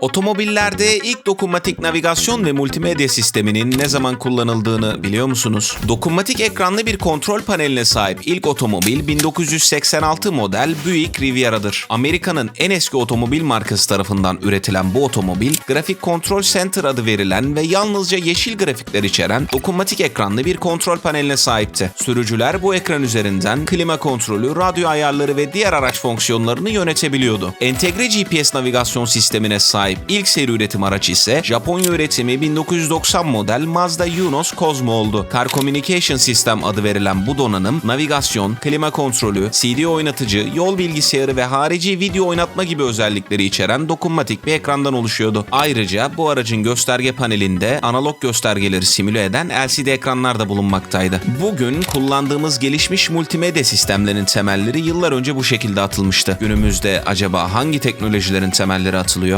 Otomobillerde ilk dokunmatik navigasyon ve multimedya sisteminin ne zaman kullanıldığını biliyor musunuz? Dokunmatik ekranlı bir kontrol paneline sahip ilk otomobil 1986 model Buick Riviera'dır. Amerika'nın en eski otomobil markası tarafından üretilen bu otomobil, Grafik Control Center adı verilen ve yalnızca yeşil grafikler içeren dokunmatik ekranlı bir kontrol paneline sahipti. Sürücüler bu ekran üzerinden klima kontrolü, radyo ayarları ve diğer araç fonksiyonlarını yönetebiliyordu. Entegre GPS navigasyon sistemine sahip ilk seri üretim araç ise Japonya üretimi 1990 model Mazda Yunos Cosmo oldu. Car Communication System adı verilen bu donanım navigasyon, klima kontrolü, CD oynatıcı, yol bilgisayarı ve harici video oynatma gibi özellikleri içeren dokunmatik bir ekrandan oluşuyordu. Ayrıca bu aracın gösterge panelinde analog göstergeleri simüle eden LCD ekranlar da bulunmaktaydı. Bugün kullandığımız gelişmiş multimedya sistemlerinin temelleri yıllar önce bu şekilde atılmıştı. Günümüzde acaba hangi teknolojilerin temelleri atılıyor?